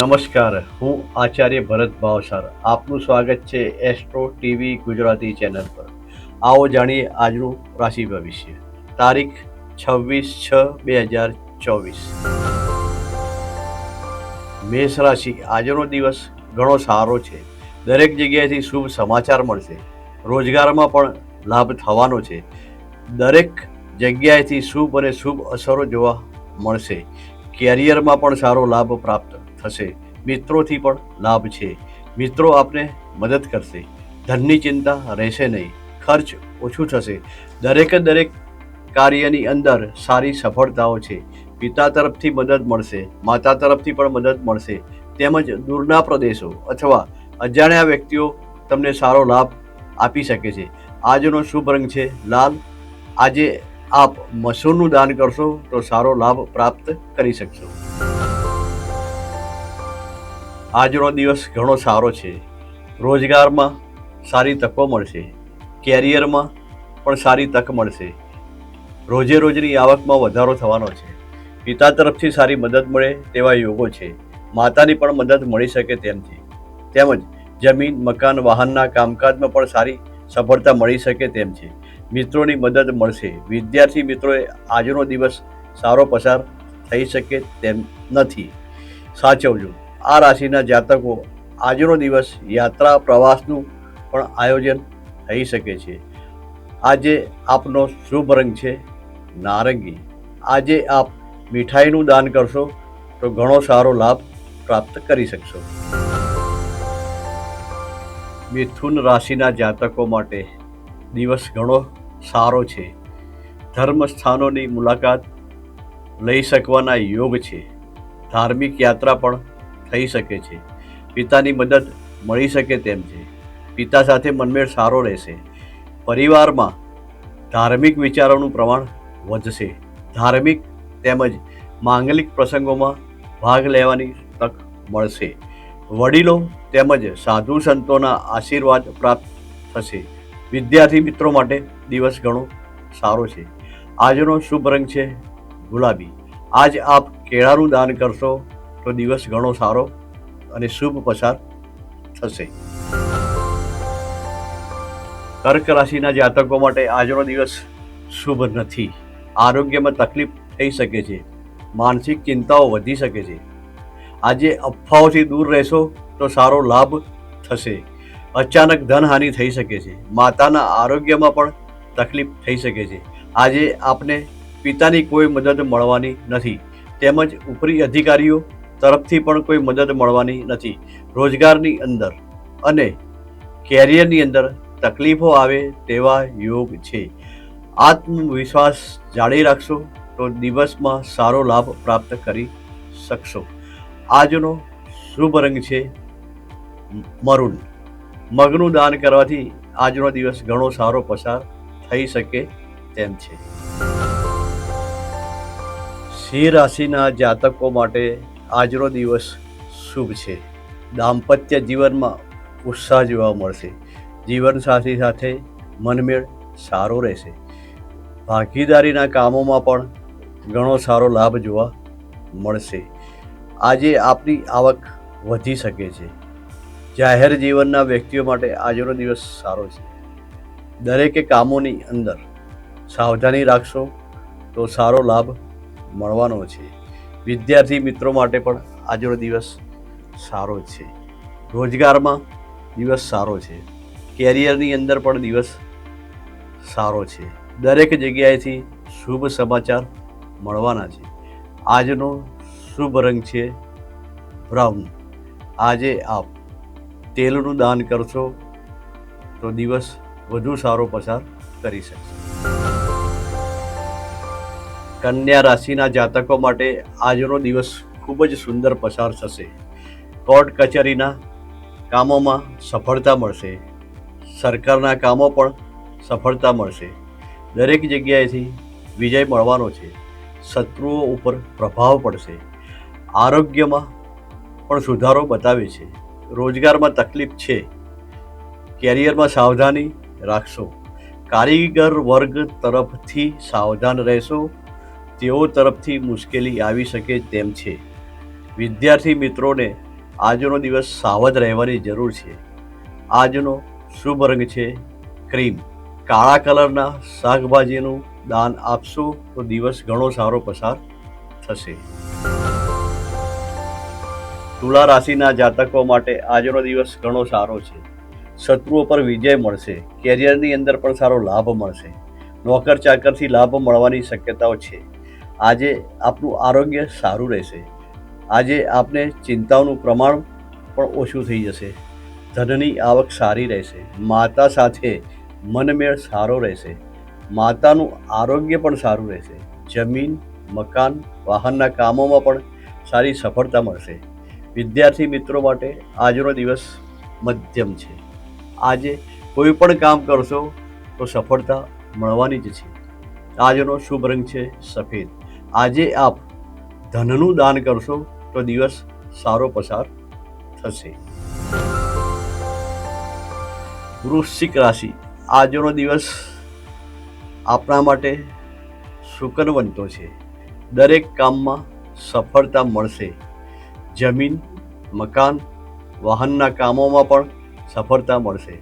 નમસ્કાર, હું આચાર્ય ભરત ભાવસાર આપનું સ્વાગત છે એસ્ટ્રો ટીવી ગુજરાતી ચેનલ પર. આવો જાણીએ આજનું રાશિ ભવિષ્ય. તારીખ છવ્વીસ છ બે હજાર ચોવીસ. મેષ રાશિ, આજનો દિવસ ઘણો સારો છે. દરેક જગ્યાએથી શુભ સમાચાર મળશે. રોજગારમાં પણ લાભ થવાનો છે. દરેક જગ્યાએથી શુભ અને શુભ અસરો જોવા મળશે. કેરિયરમાં પણ સારો લાભ પ્રાપ્ત થશે. મિત્રોથી પણ લાભ છે. મિત્રો આપને મદદ કરશે. ધનની ચિંતા રહેશે નહીં. ખર્ચ ઓછું થશે. દરેકે દરેક કાર્યની અંદર સારી સફળતાઓ છે. પિતા તરફથી મદદ મળશે. માતા તરફથી પણ મદદ મળશે. તેમજ દૂરના પ્રદેશો અથવા અજાણ્યા વ્યક્તિઓ તમને સારો લાભ આપી શકે છે. આજનો શુભ રંગ છે લાલ. આજે આપ મસૂરનું દાન કરશો તો સારો લાભ પ્રાપ્ત કરી શકશો. આજનો દિવસ ઘણો સારો છે. રોજગારમાં સારી તકો મળશે. કેરિયરમાં પણ સારી તક મળશે. રોજે રોજની આવકમાં વધારો થવાનો છે. પિતા તરફથી સારી મદદ મળે તેવા યોગો છે. માતાની પણ મદદ મળી શકે તેમ છે. તેમજ જમીન, મકાન, વાહનના કામકાજમાં પણ સારી સફળતા મળી શકે તેમ છે. મિત્રોની મદદ મળશે. વિદ્યાર્થી મિત્રોએ આજનો દિવસ સારો પસાર થઈ શકે તેમ નથી. સાચવજો. આ રાશિના જાતકો આજનો દિવસ યાત્રા પ્રવાસનું પણ આયોજન થઈ શકે છે. આજે આપનો શુભ રંગ છે નારંગી. આજે આપ મીઠાઈનું દાન કરશો તો ઘણો સારો લાભ પ્રાપ્ત કરી શકશો. મિથુન રાશિના જાતકો માટે દિવસ ઘણો સારો છે. ધર્મ સ્થાનોની મુલાકાત લઈ શકવાના યોગ છે. ધાર્મિક યાત્રા પણ થઈ શકે છે. પિતાની મદદ મળી શકે તેમ છે. પિતા સાથે મનમેળ સારો રહેશે. પરિવારમાં ધાર્મિક વિચારોનું પ્રમાણ વધશે. ધાર્મિક તેમજ માંગલિક પ્રસંગોમાં ભાગ લેવાની તક મળશે. વડીલો તેમજ સાધુ સંતોના આશીર્વાદ પ્રાપ્ત થશે. વિદ્યાર્થી મિત્રો માટે દિવસ ઘણો સારો છે. આજનો શુભ રંગ છે ગુલાબી. આજ આપ કેળાનું દાન કરશો. તો દિવસ ઘણો સારો અને શુભ પસાર થશે. કર્ક રાશિના જાતકો માટે આજનો દિવસ શુભ નથી. આરોગ્યમાં તકલીફ થઈ શકે છે. માનસિક ચિંતાઓ વધી શકે છે. આજે અફવાઓથી દૂર રહેશો તો સારો લાભ થશે. અચાનક ધનહાનિ થઈ શકે છે. માતાના આરોગ્યમાં પણ તકલીફ થઈ શકે છે. આજે આપને પિતાની કોઈ મદદ મળવાની નથી. તેમજ ઉપરી અધિકારીઓ તરફથી પણ કોઈ મદદ મળવાની નથી. રોજગારની અંદર અને કેરિયરની અંદર તકલીફો આવે તેવા યોગ છે. આત્મવિશ્વાસ જાળવી રાખશો તો દિવસમાં સારો લાભ પ્રાપ્ત કરી શકશો. આજનો શુભ રંગ છે મરૂન. મગનું દાન કરવાથી આજનો દિવસ ઘણો સારો પસાર થઈ શકે તેમ છે. સિંહ રાશિના જાતકો માટે આજનો દિવસ શુભ છે. દાંપત્ય જીવનમાં ઉત્સાહ જોવા મળશે. જીવનસાથી સાથે મનમેળ સારો રહેશે. ભાગીદારીના કામોમાં પણ ઘણો સારો લાભ જોવા મળશે. આજે આપની આવક વધી શકે છે. જાહેર જીવનના વ્યક્તિઓ માટે આજનો દિવસ સારો છે. દરેકે કામોની અંદર સાવધાની રાખશો તો સારો લાભ મળવાનો છે. વિદ્યાર્થી મિત્રો માટે પણ આજનો દિવસ સારો છે. રોજગારમાં દિવસ સારો છે. કેરિયરની અંદર પણ દિવસ સારો છે. દરેક જગ્યાએથી શુભ સમાચાર મળવાના છે. આજનો શુભ રંગ છે બ્રાઉન. આજે આપ તેલનું દાન કરશો તો દિવસ વધુ સારો પસાર કરી શકશો. કન્યા રાશિના જાતકો માટે આજનો દિવસ ખૂબ જ સુંદર પસાર થશે. કોર્ટ કચેરીના કામોમાં સફળતા મળશે. સરકારના કામો પણ સફળતા મળશે. દરેક જગ્યાએથી વિજય મળવાનો છે. શત્રુઓ ઉપર પ્રભાવ પડશે. આરોગ્યમાં પણ સુધારો બતાવે છે. રોજગારમાં તકલીફ છે. કેરિયરમાં સાવધાની રાખશો. કારીગર વર્ગ તરફથી સાવધાન રહેશો. તેઓ તરફથી મુશ્કેલી આવી શકે તેમ છે. વિદ્યાર્થી મિત્રોને આજનો દિવસ સાવધ રહેવાની જરૂર છે. આજનો શુભ રંગ છે ક્રીમ. કાળા કલરના શાકભાજીનું દાન આપશો તો દિવસ ઘણો સારો પસાર થશે. તુલા રાશિના જાતકો માટે આજનો દિવસ ઘણો સારો છે. શત્રુઓ પર વિજય મળશે. કેરિયરની અંદર પણ સારો લાભ મળશે. નોકર ચાકરથી લાભ મળવાની શક્યતાઓ છે. આજે આપનું આરોગ્ય સારું રહેશે. આજે આપને ચિંતાઓનું પ્રમાણ પણ ઓછું થઈ જશે. ધનની આવક સારી રહેશે. માતા સાથે મનમેળ સારો રહેશે. માતાનું આરોગ્ય પણ સારું રહેશે. જમીન, મકાન, વાહનના કામોમાં પણ સારી સફળતા મળશે. વિદ્યાર્થી મિત્રો માટે આજનો દિવસ મધ્યમ છે. આજે કોઈ પણ કામ કરશો તો સફળતા મળવાની જ છે. આજનો શુભ રંગ છે સફેદ. આજે આપ ધનનું દાન કરશો તો દિવસ સારો પસાર થશે. વૃશ્ચિક રાશિ, આજનો દિવસ આપણા માટે શુકનવંતો છે. દરેક કામમાં સફળતા મળશે. જમીન, મકાન, વાહનના કામોમાં પણ સફળતા મળશે.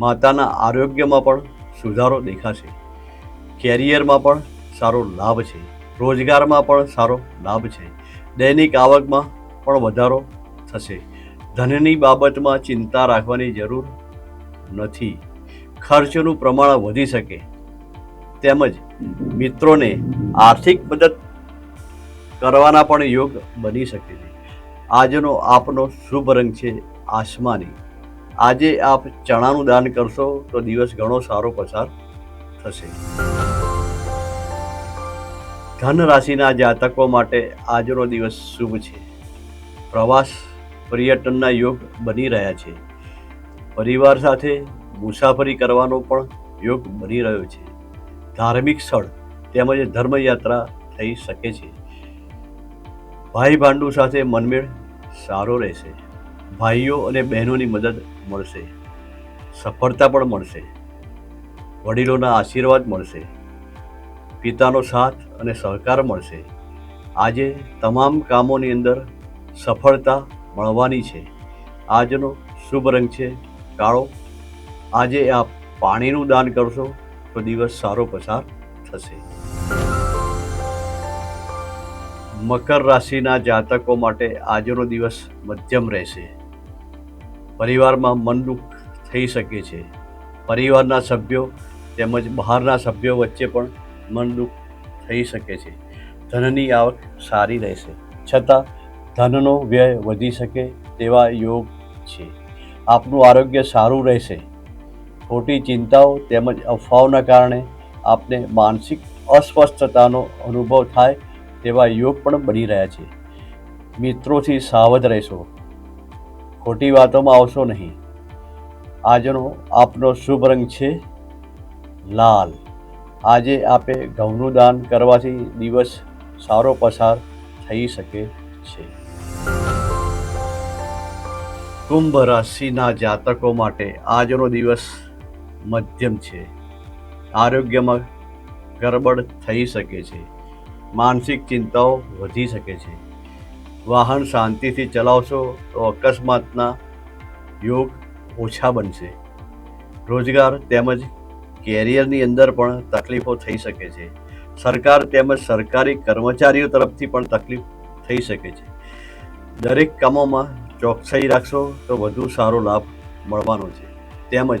માતાના આરોગ્યમાં પણ સુધારો દેખાશે. કેરિયરમાં પણ સારો લાભ છે. રોજગારમાં પણ સારો લાભ છે. દૈનિક આવકમાં પણ વધારો થશે. ધનની બાબતમાં ચિંતા રાખવાની જરૂર નથી. ખર્ચનું પ્રમાણ વધી શકે. તેમજ મિત્રોને આર્થિક મદદ કરવાના પણ યોગ બની શકે છે. આજનો આપનો શુભ રંગ છે આસમાની. આજે આપ ચણાનું દાન કરશો તો દિવસ ઘણો સારો પસાર થશે. ધન રાશિના જાતકો માટે આજનો દિવસ શુભ છે. પ્રવાસ પર્યટનના યોગ બની રહ્યા છે. પરિવાર સાથે મુસાફરી કરવાનો પણ યોગ બની રહ્યો છે. ધાર્મિક સ્થળ તેમજ ધર્મયાત્રા થઈ શકે છે. ભાઈ ભાંડુ સાથે મનમેળ સારો રહેશે. ભાઈઓ અને બહેનોની મદદ મળશે. સફળતા પણ મળશે. વડીલોના આશીર્વાદ મળશે. પિતાનો સાથ અને સહકાર મળશે. આજે તમામ કામોની અંદર સફળતા મળવાની છે. આજનો શુભ રંગ છે કાળો. આજે આપ પાણીનું દાન કરશો તો દિવસ સારો પસાર થશે. મકર રાશિના જાતકો માટે આજનો દિવસ મધ્યમ રહેશે. પરિવારમાં મન થઈ શકે છે. પરિવારના સભ્યો તેમજ બહારના સભ્યો વચ્ચે પણ મન થઈ શકે છે. ધનની આવક સારી રહેશે. છતાં, ધનનો વ્યય વધી શકે તેવા યોગ છે. આપનું આરોગ્ય સારું રહેશે. ખોટી ચિંતાઓ તેમજ અફવાઓના કારણે આપને માનસિક અસ્વસ્થતાનો અનુભવ થાય તેવા યોગ પણ બની રહ્યા છે. મિત્રોથી સાવધ રહેશો. ખોટી વાતોમાં આવશો નહીં. આજનો આપનો શુભ રંગ છે લાલ. આજે આપે ઘઉંનું દાન કરવાથી દિવસ સારો પસાર થઈ શકે છે. કુંભ રાશિના જાતકો માટે આજનો દિવસ મધ્યમ છે. આરોગ્યમાં ગરબડ થઈ શકે છે. માનસિક ચિંતાઓ વધી શકે છે. વાહન શાંતિથી ચલાવશો તો અકસ્માતના યોગ ઓછા બનશે. રોજગાર તેમજ કેરિયરની અંદર પણ તકલીફો થઈ શકે છે. સરકાર તેમજ સરકારી કર્મચારીઓ તરફથી પણ તકલીફ થઈ શકે છે. દરેક કામોમાં ચોકસાઈ રાખશો તો વધુ સારો લાભ મળવાનો છે. તેમજ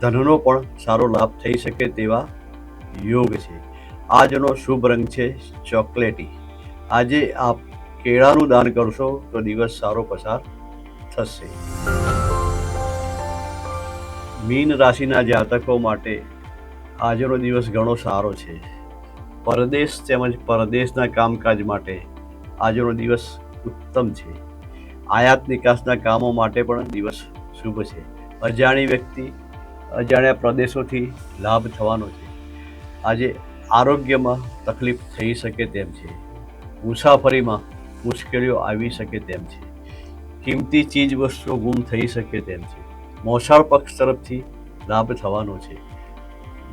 ધનનો પણ સારો લાભ થઈ શકે તેવા યોગ છે. આજનો શુભ રંગ છે ચોકલેટી. આજે આપ કેળાનું દાન કરશો તો દિવસ સારો પસાર થશે. મીન રાશિના જાતકો માટે આજનો દિવસ ઘણો સારો છે. પરદેશ તેમજ પરદેશના કામકાજ માટે આજનો દિવસ ઉત્તમ છે. આયાત નિકાસના કામો માટે પણ દિવસ શુભ છે. અજાણી વ્યક્તિ, અજાણ્યા પ્રદેશોથી લાભ થવાનો છે. આજે આરોગ્યમાં તકલીફ થઈ શકે તેમ છે. મુસાફરીમાં મુશ્કેલીઓ આવી શકે તેમ છે. કિંમતી ચીજ વસ્તુઓ ગુમ થઈ શકે તેમ છે. મોસાળ પક્ષ તરફથી લાભ થવાનો છે.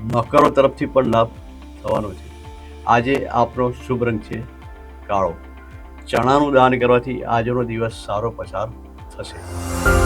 નોકરો તરફથી પણ લાભ થવાનો છે. આજે આપણો શુભ રંગ છે કાળો. ચણાનું દાન કરવાથી આજનો દિવસ સારો પસાર થશે.